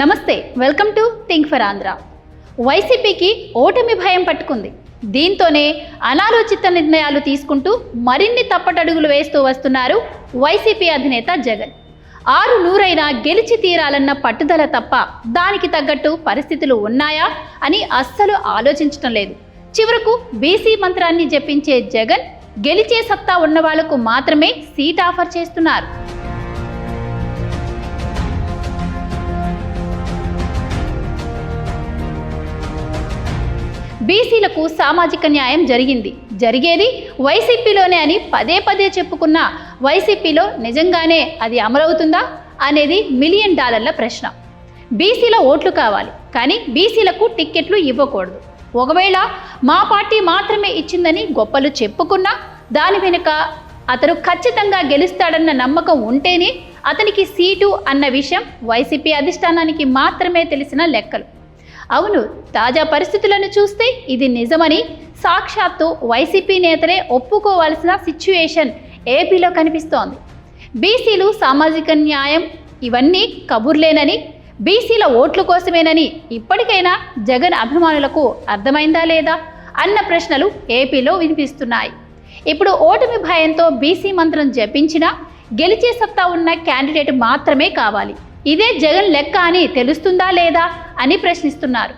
నమస్తే welcome to think for Andhra. వైసీపీకి ఓటమి భయం పట్టుకుంది. దీంతోనే అనాలోచిత నిర్ణయాలు తీసుకుంటూ మరిన్ని తప్పటడుగులు వేస్తూ వస్తున్నారు వైసీపీ అధినేత జగన్. ఆరు నూరైనా గెలిచి తీరాలన్న పట్టుదల తప్ప దానికి తగ్గట్టు పరిస్థితులు ఉన్నాయా అని అస్సలు ఆలోచించటం లేదు. చివరకు బీసీ మంత్రాన్ని జపించే జగన్ గెలిచే సత్తా ఉన్న వాళ్ళకు మాత్రమే సీట్ ఆఫర్ చేస్తున్నారు. బీసీలకు సామాజిక న్యాయం జరిగింది. జరిగేది వైసీపీలోనే అని పదే పదే చెప్పుకున్న వైసీపీలో నిజంగానే అది అమలవుతుందా అనేది మిలియన్ డాలర్ల ప్రశ్న. బీసీల ఓట్లు కావాలి కానీ బీసీలకు టిక్కెట్లు ఇవ్వకూడదు. ఒకవేళ మా పార్టీ మాత్రమే ఇచ్చిందని గొప్పలు చెప్పుకున్నా దాని వెనుక అతను ఖచ్చితంగా గెలుస్తాడన్న నమ్మకం ఉంటేనే అతనికి సీటు అన్న విషయం వైసీపీ అధిష్టానానికి మాత్రమే తెలిసిన లెక్కలు. అవును తాజా పరిస్థితులను చూస్తే ఇది నిజమని సాక్షాత్తు వైసీపీ నేతలే ఒప్పుకోవాల్సిన సిచ్యుయేషన్ ఏపీలో కనిపిస్తోంది. బీసీలు సామాజిక న్యాయం ఇవన్నీ కబుర్లేనని బీసీల ఓట్ల కోసమేనని ఇప్పటికైనా జగన్ అభిమానులకు అర్థమైందా లేదా అన్న ప్రశ్నలు ఏపీలో వినిపిస్తున్నాయి. ఇప్పుడు ఓటమి భయంతో బీసీ మంత్రం జపించినా గెలిచే సత్తా ఉన్న క్యాండిడేట్ మాత్రమే కావాలి. ఇదే జగన్ లెక్క అని తెలుస్తుందా లేదా అని ప్రశ్నిస్తున్నారు.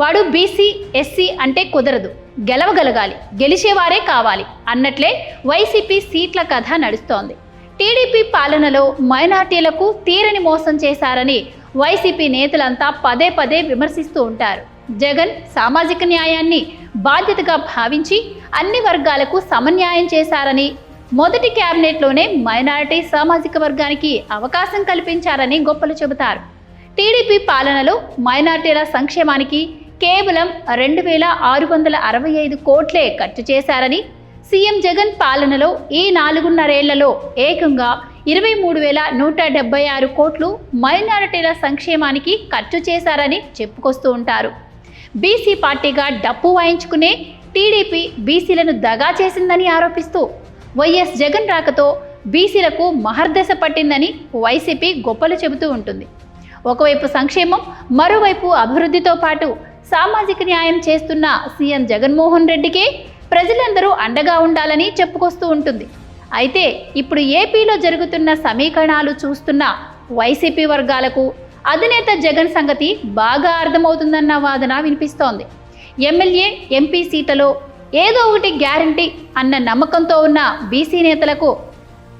వాడు బీసీ ఎస్సీ అంటే కుదరదు. గెలవగలగాలి. గెలిచేవారే కావాలి. అన్నట్లే వైసీపీ సీట్ల కథ నడుస్తోంది. టీడీపీ పాలనలో మైనార్టీలకు తీరని మోసం చేశారని వైసీపీ నేతలంతా పదే పదే విమర్శిస్తూ ఉంటారు. జగన్ సామాజిక న్యాయాన్ని బాధ్యతగా భావించి అన్ని వర్గాలకు సమన్యాయం చేశారని మొదటి క్యాబినెట్లోనే మైనారిటీ సామాజిక వర్గానికి అవకాశం కల్పించారని గొప్పలు చెబుతారు. టీడీపీ పాలనలో మైనారిటీల సంక్షేమానికి కేవలం రెండు వేల ఆరు వందల అరవై ఐదు కోట్లే ఖర్చు చేశారని సీఎం జగన్ పాలనలో ఈ నాలుగున్నరేళ్ళలో ఏకంగా ఇరవై మూడు వేల నూట డెబ్బై ఆరు కోట్లు మైనారిటీల సంక్షేమానికి ఖర్చు చేశారని చెప్పుకొస్తూ ఉంటారు. బీసీ పార్టీగా డప్పు వాయించుకునే టీడీపీ బీసీలను దగా చేసిందని ఆరోపిస్తూ వైఎస్ జగన్ రాకతో బీసీలకు మహర్దశ పట్టిందని వైసీపీ గొప్పలు చెబుతూ ఉంటుంది. ఒకవైపు సంక్షేమం మరోవైపు అభివృద్ధితో పాటు సామాజిక న్యాయం చేస్తున్న సీఎం జగన్మోహన్ రెడ్డికే ప్రజలందరూ అండగా ఉండాలని చెప్పుకొస్తూ ఉంటుంది. అయితే ఇప్పుడు ఏపీలో జరుగుతున్న సమీకరణాలు చూస్తున్న వైసీపీ వర్గాలకు అధినేత జగన్ సంగతి బాగా అర్థమవుతుందన్న వాదన వినిపిస్తోంది. ఎమ్మెల్యే ఎంపీ సీట్లలో ఏదో ఒకటి గ్యారంటీ అన్న నమ్మకంతో ఉన్న బీసీ నేతలకు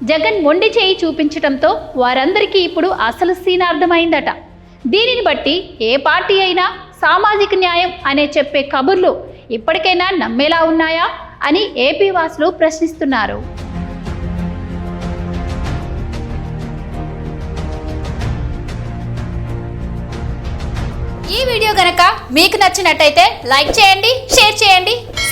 జగన్ మొండి చేయి చూపించడంతో వారందరికీ ఇప్పుడు అసలు సీన్ అర్థమైందట. దీనిని బట్టి ఏ పార్టీ అయినా సామాజిక న్యాయం అనే చెప్పే కబుర్లు ఇప్పటికైనా నమ్మేలా ఉన్నాయా అని ఏపీ వాసులు ప్రశ్నిస్తున్నారు. ఈ వీడియో గనక మీకు నచ్చినట్టయితే లైక్ చేయండి షేర్ చేయండి.